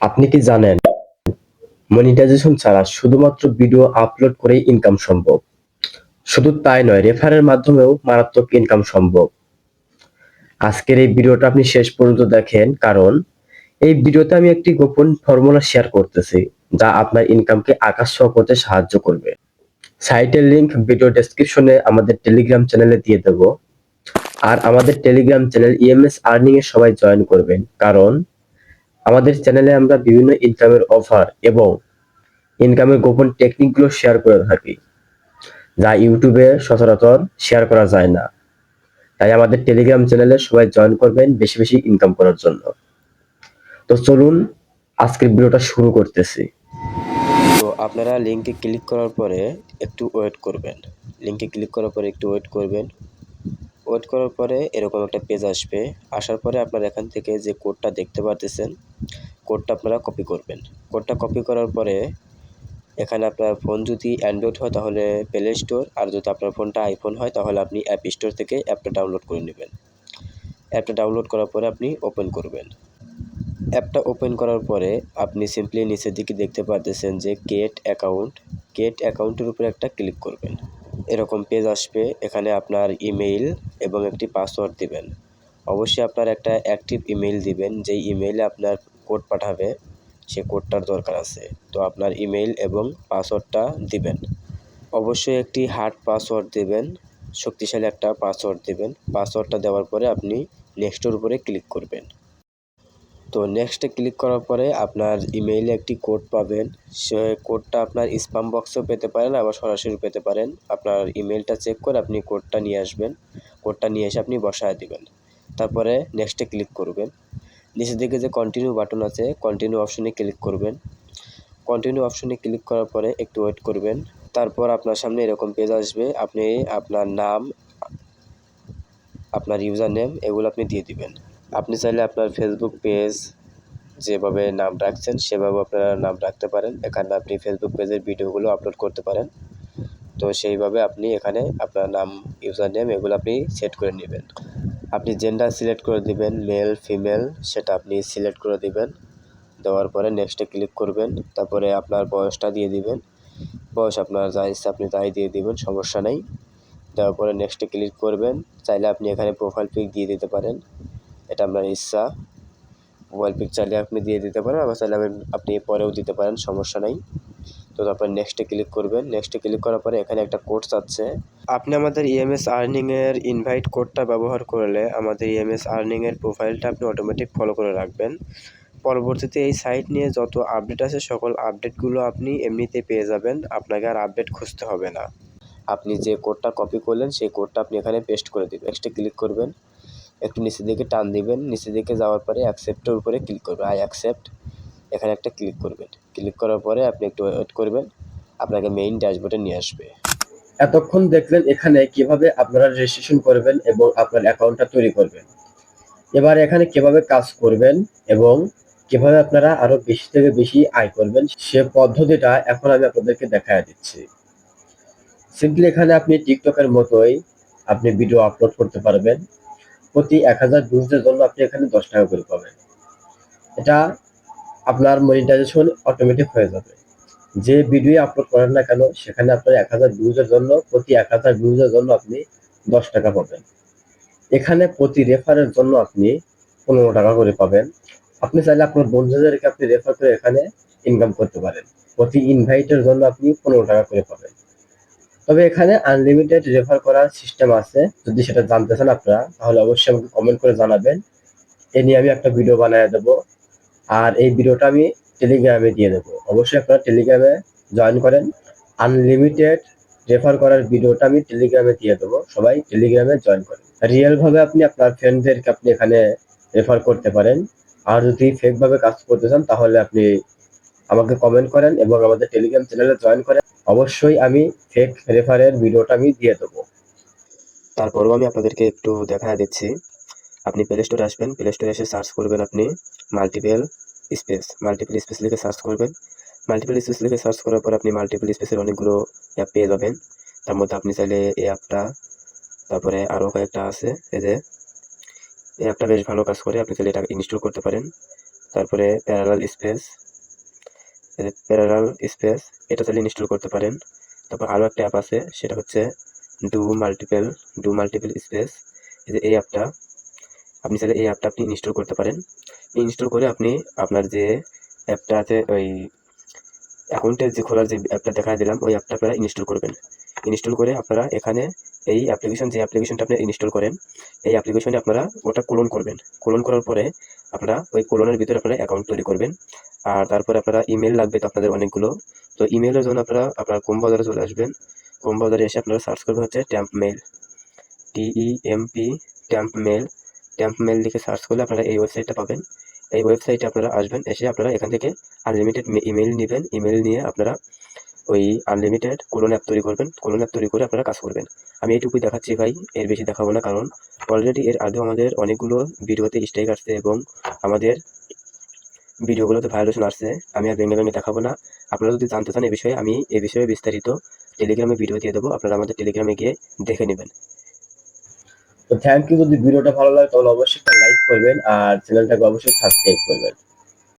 আপনি কি জানেন? মনিটাইজেশন ছাড়া শুধুমাত্র ভিডিও আপলোড করেই ইনকাম সম্ভব। শুধু তাই নয় রেফারের মাধ্যমেও মারাত্মক ইনকাম সম্ভব। আজকের এই ভিডিওটা আপনি শেষ পর্যন্ত দেখেন, কারণ এই ভিডিওতে আমি একটি গোপন ফর্মুলা শেয়ার করতেছি, যা আপনার ইনকামকে আকাশ ছোঁয়া করতে সাহায্য করবে। সাইটের লিংক ভিডিও ডেসক্রিপশনে আমাদের টেলিগ্রাম চ্যানেলে দিয়ে দেব। আর আমাদের Telegram channel E M S earning এ সবাই জয়েন করবেন, কারণ আমাদের চ্যানেলে আমরা বিভিন্ন ইনকামের অফার এবং ইনকামের গোপন টেকনিকগুলো শেয়ার করে থাকি, যা ইউটিউবে সচরাচর শেয়ার করা যায় না। তাই আমাদের টেলিগ্রাম চ্যানেলে সবাই জয়েন করবেন বেশি বেশি ইনকাম করার জন্য। তো চলুন আজকের ভিডিওটা শুরু করতেছি। তো আপনারা লিঙ্কে ক্লিক করার পরে একটু ওয়েট করবেন। লিঙ্কে ক্লিক করার পরে একটু ওয়েট করবেন। ওয়েট করার পরে এরকম একটা পেজ আসবে। আসার পরে আপনারা এখান থেকে যে কোডটা দেখতে পারতেছেন কোডটা আপনারা কপি করবেন। কোডটা কপি করার পরে এখানে আপনার ফোন যদি অ্যান্ড্রয়েড হয়, তাহলে প্লে স্টোর আর যদি আপনার ফোনটা আইফোন হয়, তাহলে আপনি অ্যাপ স্টোর থেকে অ্যাপটা ডাউনলোড করে নেবেন। অ্যাপটা ডাউনলোড করার পরে আপনি ওপেন করবেন। অ্যাপটা ওপেন করার পরে আপনি সিম্পলি নিচের দিকে দেখতে পারতেছেন যে গেট অ্যাকাউন্ট গেট অ্যাকাউন্টের উপরে একটা ক্লিক করবেন। এরকম পেজ আসবে, এখানে আপনার ইমেইল এবং একটি পাসওয়ার্ড দিবেন। অবশ্যই আপনার একটা অ্যাক্টিভ ইমেইল দিবেন, যেই ইমেইলে আপনার কোড পাঠাবে, সে কোডটার দরকার আছে। তো আপনার ইমেইল এবং পাসওয়ার্ডটা দিবেন। অবশ্যই একটি হার্ড পাসওয়ার্ড দেবেন, শক্তিশালী একটা পাসওয়ার্ড দেবেন। পাসওয়ার্ডটা দেওয়ার পরে আপনি নেক্সটের উপরে ক্লিক করবেন। তো নেক্সটে ক্লিক করার পরে আপনার ইমেইলে একটি কোড পাবেন। সে কোডটা আপনার স্পাম বক্সেও পেতে পারেন, আবার সরাসরি পেতে পারেন। আপনার ইমেলটা চেক করে আপনি কোডটা নিয়ে আসবেন। কোডটা নিয়ে এসে আপনি বসায় দেবেন। তারপরে নেক্সটে ক্লিক করবেন। নিচের দিকে যে কন্টিনিউ বাটন আছে কন্টিনিউ অপশনে ক্লিক করবেন। কন্টিনিউ অপশনে ক্লিক করার পরে একটু ওয়েট করবেন। তারপর আপনার সামনে এরকম পেজ আসবে। আপনি আপনার নাম, আপনার ইউজার নেম এগুলো আপনি দিয়ে দিবেন। আপনি চাইলে আপনার ফেসবুক পেজ যেভাবে নাম রাখছেন, সেভাবে আপনারা নাম রাখতে পারেন। এখানে আপনি ফেসবুক পেজের ভিডিওগুলো আপলোড করতে পারেন। তো সেইভাবে আপনি এখানে আপনার নাম ইউজার নেম এগুলো আপনি সেট করে নেবেন। আপনি জেন্ডার সিলেক্ট করে দিবেন মেল ফিমেল সেটা আপনি সিলেক্ট করে দিবেন। দেওয়ার পরে নেক্সটে ক্লিক করবেন, তারপরে আপনার বয়সটা দিয়ে দিবেন। বয়স আপনার যা ইচ্ছা আপনি তাই দিয়ে দিবেন, সমস্যা নেই। দেওয়ার পরে নেক্সটে ক্লিক করবেন, চাইলে আপনি এখানে প্রোফাইল পিক দিয়ে দিতে পারেন। এটা আপনার ইচ্ছা। মোবাইল পিক চাইলে আপনি দিয়ে দিতে পারেন, আবার চাইলে আপনি পরেও দিতে পারেন, সমস্যা নাই। তো তারপর নেক্সটে ক্লিক করবেন। নেক্সটে ক্লিক করার পরে এখানে একটা কোড চাচ্ছে। আপনি আমাদের ইএমএস আর্নিংয়ের ইনভাইট কোডটা ব্যবহার করলে আমাদের ইএমএস আর্নিংয়ের প্রোফাইলটা আপনি অটোমেটিক ফলো করে রাখবেন। পরবর্তীতে এই সাইট নিয়ে যত আপডেট আছে, সকল আপডেটগুলো আপনি এমনিতে পেয়ে যাবেন। আপনাকে আর আপডেট খুঁজতে হবে না। আপনি যে কোডটা কপি করলেন, সেই কোডটা আপনি এখানে পেস্ট করে দিবেন। নেক্সটে ক্লিক করবেন। একটু নিচের দিকে টান দিবেন। নিচের দিকে যাওয়ার পরে অ্যাকসেপ্টের উপরে ক্লিক করবেন আই অ্যাকসেপ্ট এখানে একটা ক্লিক করবেন। ক্লিক করার পরে আপনি একটু ওয়েট করবেন। আপনাকে মেইন ড্যাশবোর্ডে নিয়ে আসবে। এতক্ষণ দেখলেন এখানে কীভাবে আপনারা রেজিস্ট্রেশন করবেন এবং আপনার অ্যাকাউন্টটা তৈরি করবেন। এবার এখানে কীভাবে কাজ করবেন এবং কীভাবে আপনারা আরও বেশি থেকে বেশি আয় করবেন, সে পদ্ধতিটা এখন আমি আপনাদেরকে দেখায় দিচ্ছি। সিম্পলি এখানে আপনি টিকটকের মতোই আপনি ভিডিও আপলোড করতে পারবেন। প্রতি এক হাজার ভিউজের জন্য আপনি এখানে দশ টাকা করে পাবেন। এটা আপনার মনিটাইজেশন অটোমেটিক হয়ে যাবে। যে ভিডিও আপলোড করেন না কেন, সেখানে আপনার এক হাজার ভিউজের জন্য, প্রতি এক হাজার ভিউজের জন্য আপনি দশ টাকা পাবেন। এখানে প্রতি রেফারের জন্য আপনি পনেরো টাকা করে পাবেন। আপনি চাইলে আপনার বন্ধুদেরকে আপনি রেফার করে এখানে ইনকাম করতে পারেন। প্রতি ইনভাইটের জন্য আপনি পনেরো টাকা করে পাবেন। তবে এখানে আনলিমিটেড রেফার করার সিস্টেম আছে। যদি সেটা জানতে চান আপনারা, তাহলে অবশ্যই আমাকে কমেন্ট করে জানাবেন। এ নিয়ে আমি একটা ভিডিও বানিয়ে দেবো। আর এই ভিডিওটা আমি টেলিগ্রামে দিয়ে দেবো। অবশ্যই আপনারা টেলিগ্রামে জয়েন করেন। আনলিমিটেড রেফার করার ভিডিওটা আমি টেলিগ্রামে দিয়ে দেবো। সবাই টেলিগ্রামে জয়েন করেন। রিয়েল ভাবে আপনি আপনার ফ্রেন্ডদেরকে আপনি এখানে রেফার করতে পারেন। আর যদি ফেক ভাবে কাজ করতে চান, তাহলে আপনি আমাকে কমেন্ট করেন এবং আমাদের টেলিগ্রাম চ্যানেলে জয়েন করেন। অবশ্যই আমি ফেক রেফারের ভিডিওটা আমি দিয়ে দেবো। তারপরেও আমি আপনাদেরকে একটু দেখা দিচ্ছি। আপনি প্লে স্টোরে আসবেন প্লে স্টোরে এসে সার্চ করবেন আপনি মাল্টিপেল স্পেস মাল্টিপল স্পেস লিখে সার্চ করবেন। মাল্টিপল স্পেস লিখে সার্চ করার পর আপনি মাল্টিপল স্পেসের অনেকগুলো অ্যাপ পেয়ে যাবেন। তার মধ্যে আপনি চাইলে এই অ্যাপটা তারপরে আরও কয়েকটা আছে, এই যে, এই অ্যাপটা বেশ ভালো কাজ করে, আপনি চাইলে এটা ইনস্টল করতে পারেন। তারপরে প্যারালাল স্পেস প্যারালাল স্পেস এটা চাইলে ইনস্টল করতে পারেন। তারপর আরও একটা অ্যাপ আছে, সেটা হচ্ছে do multiple do multiple space এই যে এই অ্যাপটা আপনি চাইলে এই অ্যাপটা আপনি ইনস্টল করতে পারেন। ইনস্টল করে আপনি আপনার যে অ্যাপটা আছে, ওই অ্যাকাউন্টের যে খোলার যে অ্যাপটা দেখা দিলাম, ওই অ্যাপটা আপনারা ইনস্টল করবেন। ইনস্টল করে আপনারা এখানে এই অ্যাপ্লিকেশন যে অ্যাপ্লিকেশনটা আপনি ইনস্টল করেন, এই অ্যাপ্লিকেশনে আপনারা ওটা ক্লোন করবেন। ক্লোন করার পরে আপনারা ওই ক্লোনের ভিতরে আপনারা অ্যাকাউন্ট তৈরি করবেন। আর তারপরে আপনারা ইমেল লাগবে তো আপনাদের অনেকগুলো। তো ইমেলের জন্য আপনারা, আপনার কোম বাজারে চলে আসবেন? কোম বাজারে এসে আপনারা সার্চ করবেন হচ্ছে temp mail T E M P temp mail temp mail লিখে সার্চ করলে আপনারা এই ওয়েবসাইটটা পাবেন। এই ওয়েবসাইটে আপনারা আসবেন, এসে আপনারা এখান থেকে আনলিমিটেড ইমেল নেবেন। ইমেল নিয়ে আপনারা ওই আনলিমিটেড কোলন অ্যাপ তৈরি করবেন। কোলন অ্যাপ তৈরি করে আপনারা কাজ করবেন। আমি এইটুকুই দেখাচ্ছি ভাই, এর বেশি দেখাবো না, কারণ অলরেডি এর আগেও আমাদের অনেকগুলো ভিডিওতে স্ট্রাইক আসছে এবং আমাদের ভিডিওগুলোতে ভায়োলেশন আসছে। আমি আর ভেঙে ভেঙে দেখাবো না। আপনারা যদি জানতে চান এ বিষয়ে, আমি এ বিষয়ে বিস্তারিত টেলিগ্রামে ভিডিও দিয়ে দেবো। আপনারা আমাদের টেলিগ্রামে গিয়ে দেখে নেবেন। তো থ্যাংক ইউ যদি ভিডিওটা ভালো লাগে, তাহলে অবশ্যই একটা লাইক করবেন আর চ্যানেলটাকে অবশ্যই সাবস্ক্রাইব করবেন।